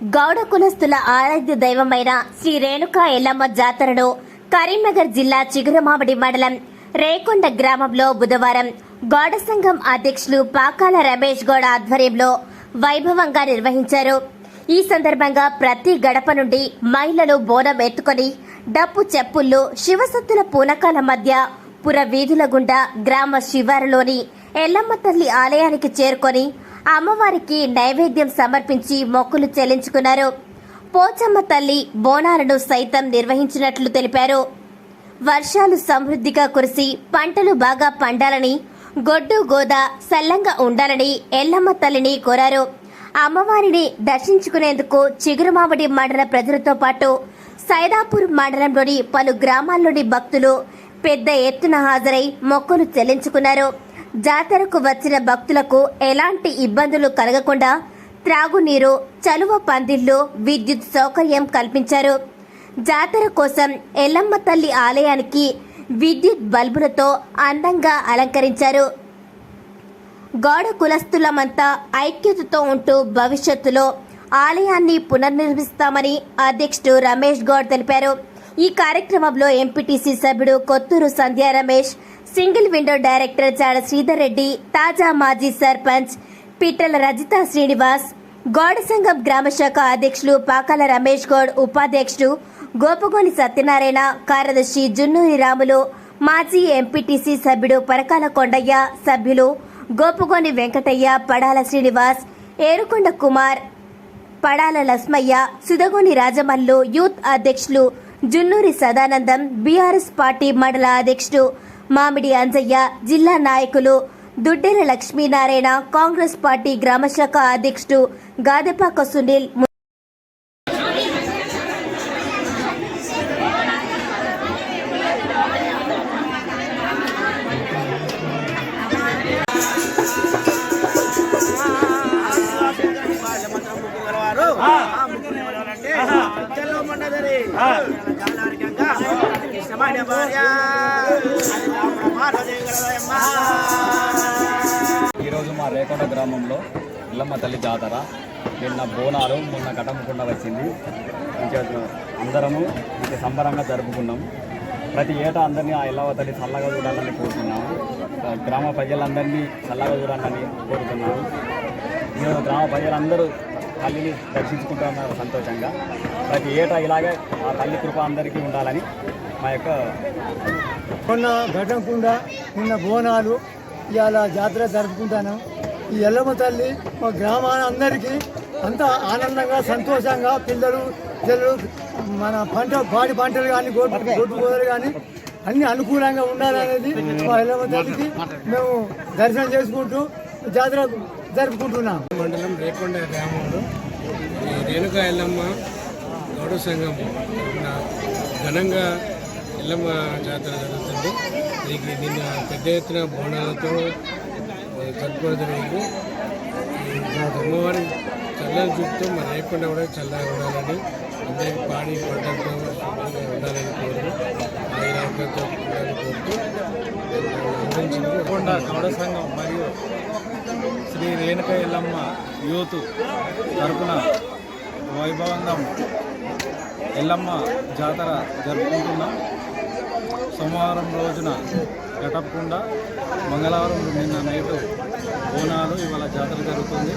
గౌడ కులస్తుల ఆరాధ్య దైవమైన శ్రీ రేణుకా ఎల్లమ్మ జాతరను కరీంనగర్ జిల్లా చిగురమావడి మండలం రేకొండ గ్రామంలో బుధవారం గౌడ సంఘం అధ్యక్షులు పాకాల రమేష్ గౌడ ఆధ్వర్యంలో వైభవంగా నిర్వహించారు. ఈ సందర్భంగా ప్రతి గడప నుండి మహిళలు బోనం ఎత్తుకొని డప్పు చెప్పుల్లో శివసత్తుల పూనకాల మధ్య పుర వీధుల గుండా గ్రామ శివారులోని ఎల్లమ్మ తల్లి ఆలయానికి చేరుకొని అమ్మవారికి నైవేద్యం సమర్పించి మొక్కులు చెల్లించుకున్నారు. పోచమ్మ తల్లి బోనాలను సైతం నిర్వహించినట్లు తెలిపారు. వర్షాలు సమృద్ధిగా కురిసి పంటలు బాగా పండాలని గొడ్డు గోద సల్లంగా ఉండాలని ఎల్లమ్మ తల్లిని కోరారు. అమ్మవారిని దర్శించుకునేందుకు చిగురుమావడి మండల ప్రజలతో పాటు సైదాపూర్ మండలంలోని పలు గ్రామాల్లోని భక్తులు పెద్ద ఎత్తున హాజరై మొక్కులు చెల్లించుకున్నారు. జాతరకు వచ్చిన భక్తులకు ఎలాంటి ఇబ్బందులు కలగకుండా త్రాగునీరు చలువ పందిళ్ళు విద్యుత్ సౌకర్యం కల్పించారు. జాతర కోసం ఎల్లమ్మ తల్లి ఆలయానికి విద్యుత్ బల్బులతో అందంగా అలంకరించారు. గౌడ కులస్తులమంతా ఐక్యతతో ఉంటూ భవిష్యత్తులో ఆలయాన్ని పునర్నిర్మిస్తామని అధ్యక్షుడు రమేష్ గౌడ్ తెలిపారు. ఈ కార్యక్రమంలో ఎంపీటీసీ సభ్యుడు Kothur Sandhya Ramesh single window director Chada Sridhar Reddy తాజా మాజీ సర్పంచ్ పిట్టల రజిత శ్రీనివాస్ గౌడ సంఘం గ్రామశాఖ అధ్యక్షులు పాకాల రమేష్ గౌడ్ ఉపాధ్యక్షుడు గోపగోని సత్యనారాయణ కార్యదర్శి జున్నూరి రాములు మాజీ ఎంపీటీసీ సభ్యుడు పరకాల కొండయ్య సభ్యులు గోపగోని వెంకటయ్య పడాల శ్రీనివాస్ ఏరుకొండ కుమార్ పడాల లస్మయ్య సుదగోని రాజమల్లు యూత్ అధ్యక్షులు జున్నూరి సదానందం బీఆర్ఎస్ పార్టీ మండల అధ్యక్షుడు మామిడి అంజయ్య జిల్లా నాయకులు దుడ్డెల లక్ష్మీనారాయణ కాంగ్రెస్ పార్టీ గ్రామశాఖ అధ్యక్షుడు గాదెపాక సునీల్ ఈరోజు మా రేకొండ గ్రామంలో ఇల్లమ్మ తల్లి జాతర. నిన్న బోనాలు మొన్న కటమకుండా వచ్చింది. అందరము మంచి సంబరంగా జరుపుకున్నాం. ప్రతి ఏటా అందరినీ ఆ ఇల్లమ్మ తల్లి చల్లగా చూడాలని కోరుతున్నాము గ్రామ ప్రజలందరినీ చల్లగా చూడాలని కోరుతున్నాము ఈరోజు గ్రామ ప్రజలందరూ తల్లిని దర్శించుకుంటున్నారు సంతోషంగా. ప్రతి ఏటా ఇలాగే ఆ తల్లి కృప అందరికీ ఉండాలని మా యొక్క మొన్న ఘటనకుండా నిన్న బోనాలు ఇవాళ జాతర జరుపుకుంటాను. ఈ ఎల్లమ్మ తల్లి మా గ్రామాల అందరికీ అంత ఆనందంగా సంతోషంగా పిల్లలు పిల్లలు మన పంట పాడి పంటలు కానీ గొడ్డు గొడ్డు గోదలు కానీ అన్ని అనుకూలంగా ఉండాలనేది మా ఎల్లమ్మ తల్లికి మేము దర్శనం చేసుకుంటూ జాతర జరుపుకుంటున్నాం. మండలం రేకొండ గ్రామంలో ఈ రేణుకా ఎల్లమ్మ గౌడ సంఘం ఘనంగా ఎల్లమ్మ జాతర జరుగుతుంది. దీనికి నిన్న పెద్ద ఎత్తున బోనాలతో జరుపుకోవడం జరిగింది ఈ అమ్మవారి చల్లని చూపుతూ మన లేకుండా కూడా చల్లగా ఉండాలని అందరికీ పాడి పంటలతో శుభ్రంగా ఉండాలని కోరుతూ ఆయన ఉండాలని కోరుతూ కొండ గౌడ సంఘం మరియు శ్రీ రేణుక ఎల్లమ్మ యూత్ తరపున వైభవంగా ఎల్లమ్మ జాతర జరుపుకుంటున్నాం. సోమవారం రోజున గటపకుండా మంగళవారం నిన్న నైట్ బోనాలు ఇవాళ జాతర జరుగుతుంది.